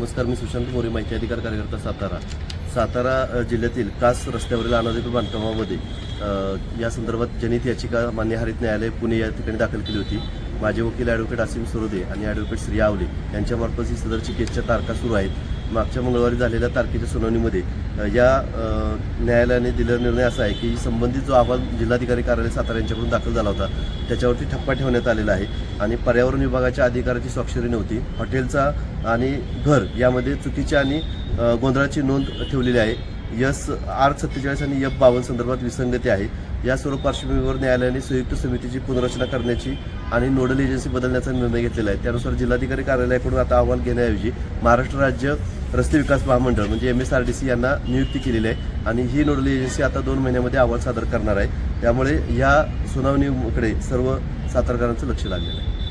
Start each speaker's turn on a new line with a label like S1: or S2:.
S1: नमस्कार मी सुशांत मोरे माहिती अधिकार कार्यकर्ता सातारा. सातारा जिल्ह्यातील कास रस्त्यावरील अनाधिकृत बांधकामामध्ये या संदर्भात जनहित याचिका मान्य हरित न्यायालय पुणे या ठिकाणी दाखल केली होती. माझे वकील ॲडव्होकेट असीम सुरोदे आणि ॲडव्होकेट श्री आवले यांच्यामार्फत ही सदरची केसच्या तारखा सुरू आहेत. मागच्या मंगळवारी झालेल्या तारखेच्या सुनावणीमध्ये या न्यायालयाने दिलेला निर्णय असा आहे की संबंधित जो अहवाल जिल्हाधिकारी कार्यालय सातारा यांच्याकडून दाखल झाला होता त्याच्यावरती ठप्पा ठेवण्यात आलेला आहे आणि पर्यावरण विभागाच्या अधिकाऱ्याची स्वाक्षरी नव्हती. हॉटेलचा आणि घर यामध्ये चुकीची आणि गोंधळाची नोंद ठेवलेली आहे. यस आर सत्तेचाळीस आणि एफ बावन्न संदर्भात विसंगती आहे. या सर्व पार्श्वभूमीवर न्यायालयाने संयुक्त समितीची पुनर्रचना करण्याची आणि नोडल एजन्सी बदलण्याचा निर्णय घेतलेला आहे. त्यानुसार जिल्हाधिकारी कार्यालयाकडून आता अहवाल घेण्याऐवजी महाराष्ट्र राज्य रस्ते विकास महामंडळ म्हणजे M S R D C यांना नियुक्ती केलेली आहे आणि ही नोडल एजन्सी आता दोन महिन्यामध्ये अहवाल सादर करणार आहे. त्यामुळे या सुनावणीकडे सर्व सातारकरांचं लक्ष लागलेलं आहे.